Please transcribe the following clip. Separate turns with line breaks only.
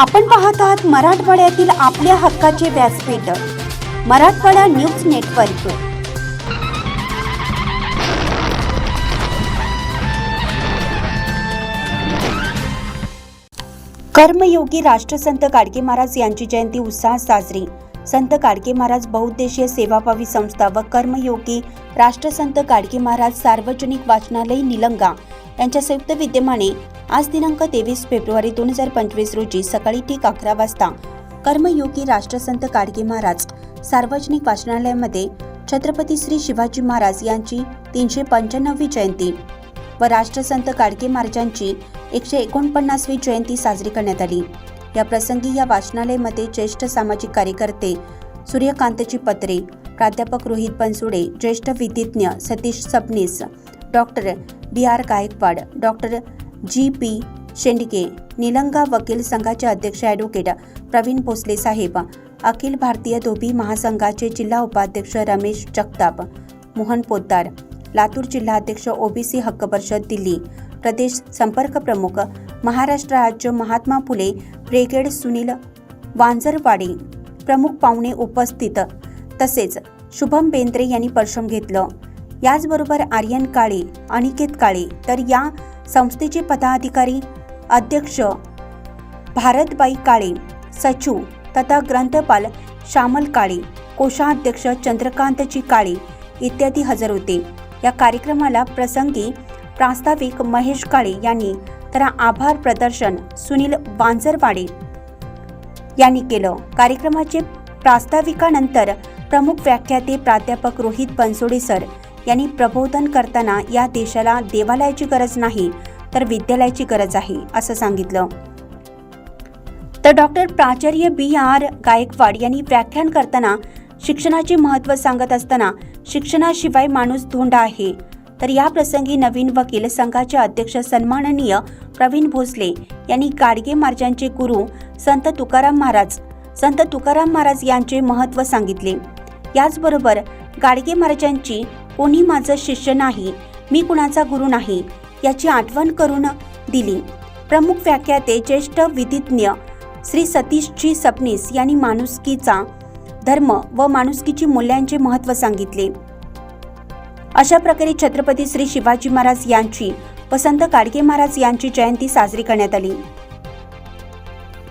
आपण पाहत आहात मराठवाड्यातील आपल्या हक्काचे व्यासपीठ मराठवाडा न्यूज नेटवर्क. कर्मयोगी राष्ट्रसंत गाडगे महाराज यांची जयंती उत्साहात साजरी. संत गाडगे महाराज बहुउद्देशीय सेवाभावी संस्था व कर्मयोगी राष्ट्रसंत गाडगे महाराज सार्वजनिक वाचनालय निलंगा. यांच्या संयुक्त विद्यमाने आज दिनांक तेवीस फेब्रुवारी दोन हजार पंचवीस रोजी सकाळी ठीक अकरा वाजता कर्मयोगी राष्ट्रसंत गाडगे महाराज सार्वजनिक वाचनालयामध्ये छत्रपती श्री शिवाजी महाराज यांची तीनशे पंच्याण्णववी जयंती व राष्ट्रसंत गाडगे महाराजांची एकशे एकोणपन्नासवी जयंती साजरी करण्यात आली. या प्रसंगी या वाचनालयामध्ये ज्येष्ठ सामाजिक कार्यकर्ते सूर्यकांतची पत्रे प्राध्यापक रोहित बनसुडे ज्येष्ठ विधिज्ञ Satish Sabnis doctor B R Gaikwad doctor G P Shendke Nilanga वकील संघाचे अध्यक्ष ॲडव्होकेट प्रवीण भोसले साहेब अखिल भारतीय धोबी महासंघाचे जिल्हा उपाध्यक्ष रमेश जगताप मोहन पोद्दार लातूर जिल्हा अध्यक्ष ओबीसी हक्क परिषद दिल्ली प्रदेश संपर्क प्रमुख महाराष्ट्र राज्य महात्मा फुले ब्रिगेड सुनील वांजरवाडे प्रमुख पाहुणे उपस्थित तसेच शुभम बेंद्रे यांनी परशम घेतलं. याचबरोबर आर्यन काळे अनिकेत काळे तर या संस्थेचे पदाधिकारी अध्यक्ष भारतबाई काळे सचिव तथा ग्रंथपाल श्यामल काळे कोषाध्यक्ष चंद्रकांतजी काळे इत्यादी हजर होते. या कार्यक्रमाला प्रसंगी प्रास्ताविक महेश काळे यांनी तर आभार प्रदर्शन सुनील वांजरवाडे यांनी केलं. कार्यक्रमाचे प्रास्ताविकानंतर प्रमुख व्याख्याते प्राध्यापक रोहित बनसोडे सर यांनी प्रबोधन करताना या देशाला देवालयाची गरज नाही तर विद्यालयाची गरज आहे असं सांगितलं. तर डॉक्टर प्राचार्य बी. आर. गायकवाड यांनी व्याख्यान करताना शिक्षणाचे महत्त्व सांगत असताना शिक्षणाशिवाय माणूस धोंडा आहे. तर या प्रसंगी नवीन वकील संघाचे अध्यक्ष सन्माननीय प्रवीण भोसले यांनी गाडगे महाराजांचे गुरु संत तुकाराम महाराज संत तुकाराम महाराज यांचे महत्त्व सांगितले. याचबरोबर गाडगे महाराजांची कोणी माझं शिष्य नाही मी कुणाचा गुरु नाही याची आठवण करून दिली. प्रमुख व्याख्याते ज्येष्ठ विधिज्ञ श्री सतीशजी सबनीस यांनी माणुसकीचा धर्म व माणुसकीची मूल्यांचे महत्त्व सांगितले. अशा प्रकारे छत्रपती श्री शिवाजी महाराज यांची वसंत काडके गाडगे महाराज यांची जयंती साजरी करण्यात आली.